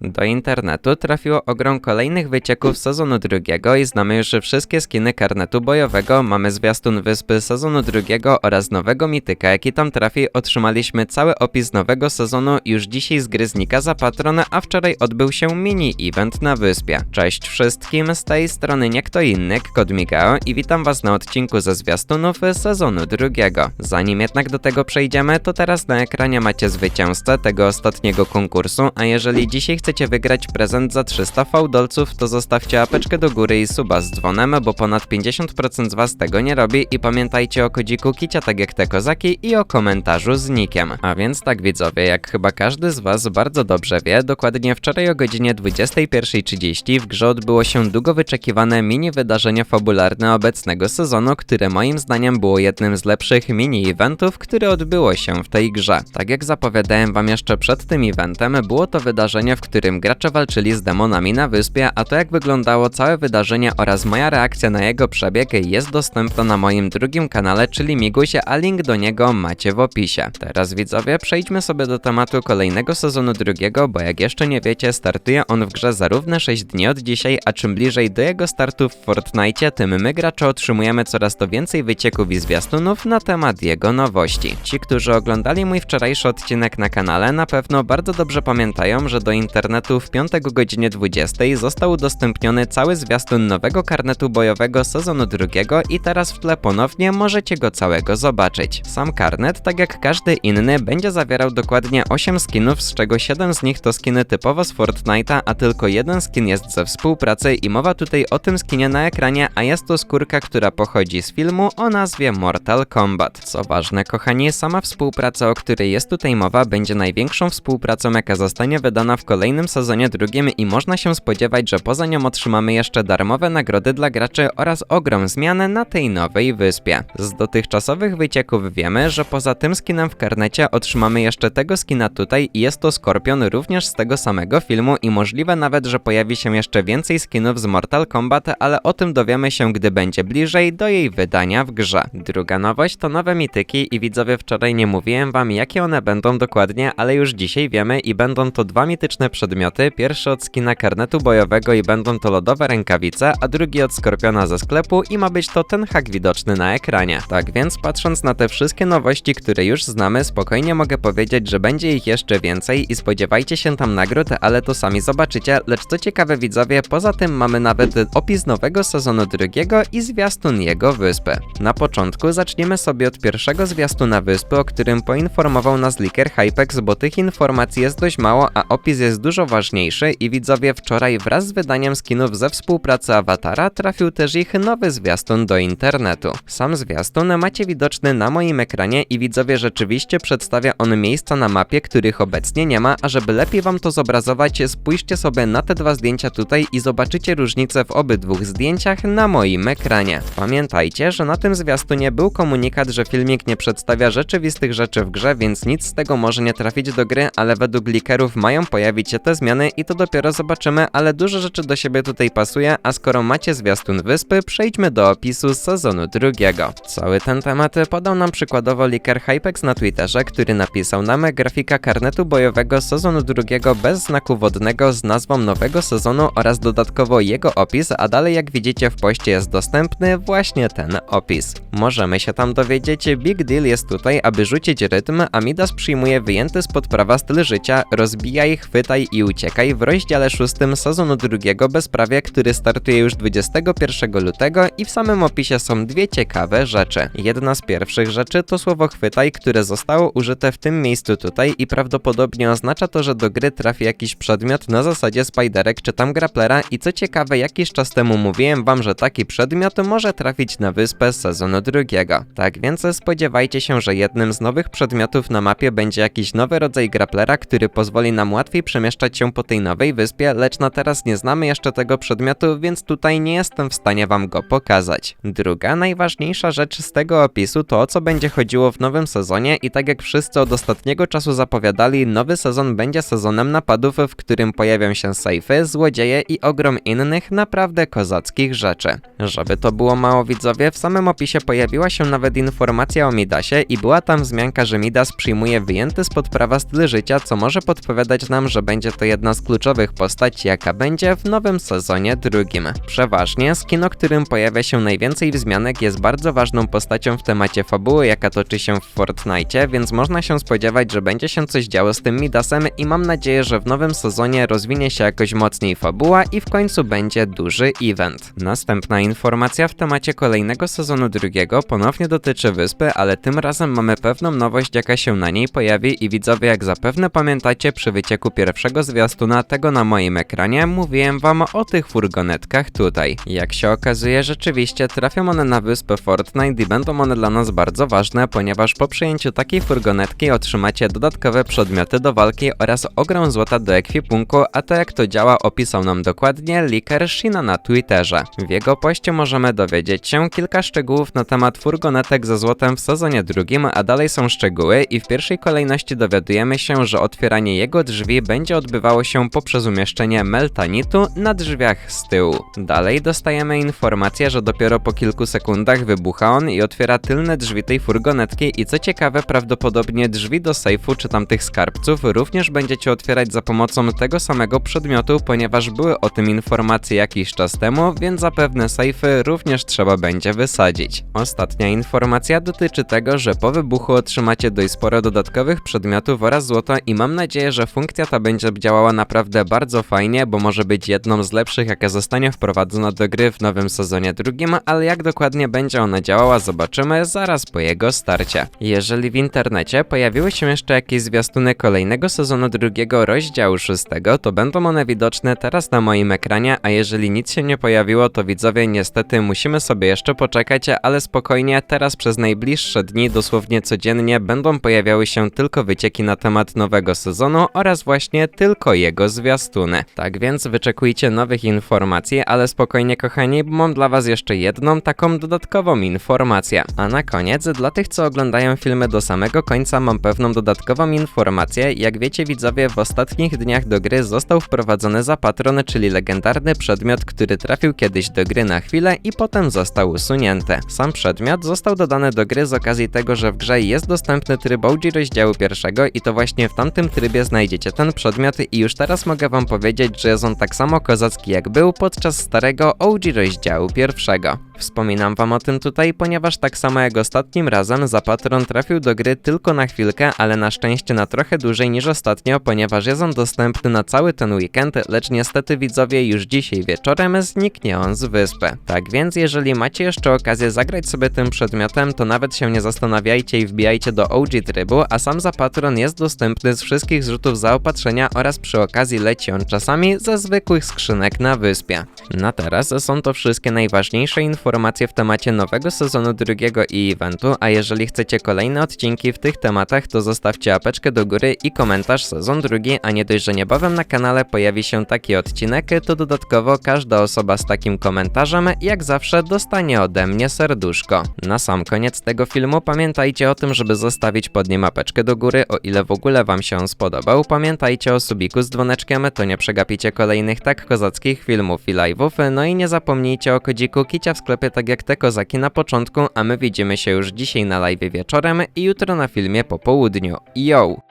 Do internetu trafiło ogrom kolejnych wycieków sezonu drugiego i znamy już wszystkie skiny karnetu bojowego, mamy zwiastun wyspy sezonu drugiego oraz nowego mityka, jaki tam trafi. Otrzymaliśmy cały opis nowego sezonu już dzisiaj z gry znika za patron, a wczoraj odbył się mini-event na wyspie. Cześć wszystkim, z tej strony nie kto inny, Kod Migao i witam was na odcinku ze zwiastunów sezonu drugiego. Zanim jednak do tego przejdziemy, to teraz na ekranie macie zwycięzcę tego ostatniego konkursu, a jeżeli dzisiaj chcecie wygrać prezent za 300 fałdolców, to zostawcie apeczkę do góry i suba z dzwonem, bo ponad 50% z was tego nie robi i pamiętajcie o kodziku kicia tak jak te kozaki i o komentarzu z nikiem. A więc tak widzowie, jak chyba każdy z was bardzo dobrze wie, dokładnie wczoraj o godzinie 21.30 w grze odbyło się długo wyczekiwane mini wydarzenie fabularne obecnego sezonu, które moim zdaniem było jednym z lepszych mini-eventów, które odbyło się w tej grze. Tak jak zapowiadałem wam jeszcze przed tym eventem, było to wydarzenie, w którym gracze walczyli z demonami na wyspie, a to jak wyglądało całe wydarzenie oraz moja reakcja na jego przebieg jest dostępna na moim drugim kanale, czyli Migusie, a link do niego macie w opisie. Teraz widzowie, przejdźmy sobie do tematu kolejnego sezonu drugiego, bo jak jeszcze nie wiecie, startuje on w grze zarówno 6 dni od dzisiaj, a czym bliżej do jego startu w Fortnite, tym my gracze otrzymujemy coraz to więcej wycieków i zwiastunów na temat jego nowości. Ci, którzy oglądali mój wczorajszy odcinek na kanale, na pewno bardzo dobrze pamiętają, że do internetu w piątek o godzinie 20 został udostępniony cały zwiastun nowego karnetu bojowego sezonu drugiego i teraz w tle ponownie możecie go całego zobaczyć. Sam karnet, tak jak każdy inny, będzie zawierał dokładnie 8 skinów, z czego 7 z nich to skiny typowo z Fortnite'a, a tylko jeden skin jest ze współpracy i mowa tutaj o tym skinie na ekranie, a jest to skórka, która pochodzi z filmu o nazwie Mortal Kombat. Co ważne, kochani, sama współpraca, o której jest tutaj mowa, będzie największą współpracą, jaka zostanie wydana w kolejnym sezonie drugim i można się spodziewać, że poza nią otrzymamy jeszcze darmowe nagrody dla graczy oraz ogrom zmian na tej nowej wyspie. Z dotychczasowych wycieków wiemy, że poza tym skinem w karnecie otrzymamy jeszcze tego skina tutaj i jest to Skorpion również z tego samego filmu i możliwe nawet, że pojawi się jeszcze więcej skinów z Mortal Kombat, ale o tym dowiemy się, gdy będzie bliżej do jej wydania w grze. Druga nowość to nowe mityki i widzowie wczoraj nie mówiłem wam jakie one będą dokładnie, ale już dzisiaj wiemy i będą to dwa mityczne przedmioty, pierwszy od skina karnetu bojowego i będą to lodowe rękawice, a drugi od Skorpiona ze sklepu i ma być to ten hak widoczny na ekranie. Tak więc patrząc na te wszystkie nowości, które już znamy, spokojnie mogę powiedzieć, że będzie ich jeszcze więcej i spodziewajcie się tam nagród, ale to sami zobaczycie, lecz co ciekawe widzowie, poza tym mamy nawet opis nowego sezonu drugiego i zwiastun jego wyspy. Na początku zaczniemy sobie od pierwszego zwiastuna wyspy, o którym poinformował nas Liker Hypex, bo tych informacji jest dość mało, a opis jest dużo ważniejszy i widzowie wczoraj wraz z wydaniem skinów ze współpracy Awatara trafił też ich nowy zwiastun do internetu. Sam zwiastun macie widoczny na moim ekranie i widzowie rzeczywiście przedstawia on miejsca na mapie, których obecnie nie ma, a żeby lepiej wam to zobrazować, spójrzcie sobie na te dwa zdjęcia tutaj i zobaczycie różnicę w obydwu zdjęciach na moim ekranie. Pamiętajcie, że na tym zwiastunie był komunikat, że filmik nie przedstawia rzeczywistych rzeczy w grze, więc nic z tego może nie trafić do gry, ale według likerów mają pojawić te zmiany i to dopiero zobaczymy, ale dużo rzeczy do siebie tutaj pasuje, a skoro macie zwiastun wyspy, przejdźmy do opisu sezonu drugiego. Cały ten temat podał nam przykładowo liker Hypex na Twitterze, który napisał nam grafika karnetu bojowego sezonu drugiego bez znaku wodnego z nazwą nowego sezonu oraz dodatkowo jego opis, a dalej jak widzicie w poście jest dostępny właśnie ten opis. Możemy się tam dowiedzieć, Big Deal jest tutaj, aby rzucić rytm, a Midas przyjmuje wyjęty spod prawa styl życia, rozbijaj, chwytaj i uciekaj w rozdziale 6 sezonu drugiego bezprawia, który startuje już 21 lutego i w samym opisie są dwie ciekawe rzeczy. Jedna z pierwszych rzeczy to słowo chwytaj, które zostało użyte w tym miejscu tutaj i prawdopodobnie oznacza to, że do gry trafi jakiś przedmiot na zasadzie spiderek czy tam grapplera i co ciekawe jakiś czas temu mówiłem wam, że taki przedmiot może trafić na wyspę z sezonu drugiego. Tak więc spodziewajcie się, że jednym z nowych przedmiotów na mapie będzie jakiś nowy rodzaj grapplera, który pozwoli nam łatwiej przemieszczać się po tej nowej wyspie, lecz na teraz nie znamy jeszcze tego przedmiotu, więc tutaj nie jestem w stanie wam go pokazać. Druga, najważniejsza rzecz z tego opisu to o co będzie chodziło w nowym sezonie i tak jak wszyscy od ostatniego czasu zapowiadali, nowy sezon będzie sezonem napadów, w którym pojawią się sejfy, złodzieje i ogrom innych naprawdę kozackich rzeczy. Żeby to było mało widzowie, w samym opisie pojawiła się nawet informacja o Midasie i była tam wzmianka, że Midas przyjmuje wyjęty spod prawa styl życia, co może podpowiadać nam, że będzie będzie to jedna z kluczowych postaci, jaka będzie w nowym sezonie drugim. Przeważnie skin, o którym pojawia się najwięcej wzmianek, jest bardzo ważną postacią w temacie fabuły, jaka toczy się w Fortnite, więc można się spodziewać, że będzie się coś działo z tym Midasem i mam nadzieję, że w nowym sezonie rozwinie się jakoś mocniej fabuła i w końcu będzie duży event. Następna informacja w temacie kolejnego sezonu drugiego ponownie dotyczy wyspy, ale tym razem mamy pewną nowość, jaka się na niej pojawi i widzowie, jak zapewne pamiętacie przy wycieku pierwszego zwiastuna tego na moim ekranie, mówiłem wam o tych furgonetkach tutaj. Jak się okazuje, rzeczywiście trafią one na wyspę Fortnite i będą one dla nas bardzo ważne, ponieważ po przyjęciu takiej furgonetki otrzymacie dodatkowe przedmioty do walki oraz ogrom złota do ekwipunku, a to jak to działa opisał nam dokładnie leaker Shina na Twitterze. W jego poście możemy dowiedzieć się kilka szczegółów na temat furgonetek ze złotem w sezonie drugim, a dalej są szczegóły i w pierwszej kolejności dowiadujemy się, że otwieranie jego drzwi będzie odbywało się poprzez umieszczenie meltanitu na drzwiach z tyłu. Dalej dostajemy informację, że dopiero po kilku sekundach wybucha on i otwiera tylne drzwi tej furgonetki i co ciekawe prawdopodobnie drzwi do sejfu czy tamtych skarbców również będziecie otwierać za pomocą tego samego przedmiotu, ponieważ były o tym informacje jakiś czas temu, więc zapewne sejfy również trzeba będzie wysadzić. Ostatnia informacja dotyczy tego, że po wybuchu otrzymacie dość sporo dodatkowych przedmiotów oraz złota i mam nadzieję, że funkcja ta będzie działała naprawdę bardzo fajnie, bo może być jedną z lepszych, jaka zostanie wprowadzona do gry w nowym sezonie drugim, ale jak dokładnie będzie ona działała zobaczymy zaraz po jego starcie. Jeżeli w internecie pojawiły się jeszcze jakieś zwiastuny kolejnego sezonu drugiego rozdziału szóstego, to będą one widoczne teraz na moim ekranie, a jeżeli nic się nie pojawiło, to widzowie niestety musimy sobie jeszcze poczekać, ale spokojnie, teraz przez najbliższe dni, dosłownie codziennie, będą pojawiały się tylko wycieki na temat nowego sezonu oraz właśnie tylko jego zwiastuny. Tak więc wyczekujcie nowych informacji, ale spokojnie kochani, bo mam dla was jeszcze jedną taką dodatkową informację. A na koniec, dla tych co oglądają filmy do samego końca, mam pewną dodatkową informację. Jak wiecie widzowie, w ostatnich dniach do gry został wprowadzony zapatron, czyli legendarny przedmiot, który trafił kiedyś do gry na chwilę i potem został usunięty. Sam przedmiot został dodany do gry z okazji tego, że w grze jest dostępny tryb OG rozdziału pierwszego i to właśnie w tamtym trybie znajdziecie ten przedmiot i już teraz mogę wam powiedzieć, że jest on tak samo kozacki jak był podczas starego OG rozdziału pierwszego. Wspominam wam o tym tutaj, ponieważ tak samo jak ostatnim razem Zapatron trafił do gry tylko na chwilkę, ale na szczęście na trochę dłużej niż ostatnio, ponieważ jest on dostępny na cały ten weekend, lecz niestety widzowie już dzisiaj wieczorem zniknie on z wyspy. Tak więc jeżeli macie jeszcze okazję zagrać sobie tym przedmiotem, to nawet się nie zastanawiajcie i wbijajcie do OG trybu, a sam Zapatron jest dostępny z wszystkich zrzutów zaopatrzenia oraz przy okazji leci on czasami ze zwykłych skrzynek na wyspie. Na teraz są to wszystkie najważniejsze informacje w temacie nowego sezonu drugiego i eventu, a jeżeli chcecie kolejne odcinki w tych tematach, to zostawcie apeczkę do góry i komentarz sezon drugi, a nie dość, że niebawem na kanale pojawi się taki odcinek, to dodatkowo każda osoba z takim komentarzem, jak zawsze, dostanie ode mnie serduszko. Na sam koniec tego filmu pamiętajcie o tym, żeby zostawić pod nim apeczkę do góry, o ile w ogóle wam się on spodobał. Pamiętajcie o subiku z dzwoneczkiem, to nie przegapicie kolejnych tak kozackich filmów i live'ów, no i nie zapomnijcie o kodziku Kicia w sklepie tak jak te kozaki na początku, a my widzimy się już dzisiaj na live wieczorem i jutro na filmie po południu. Yo!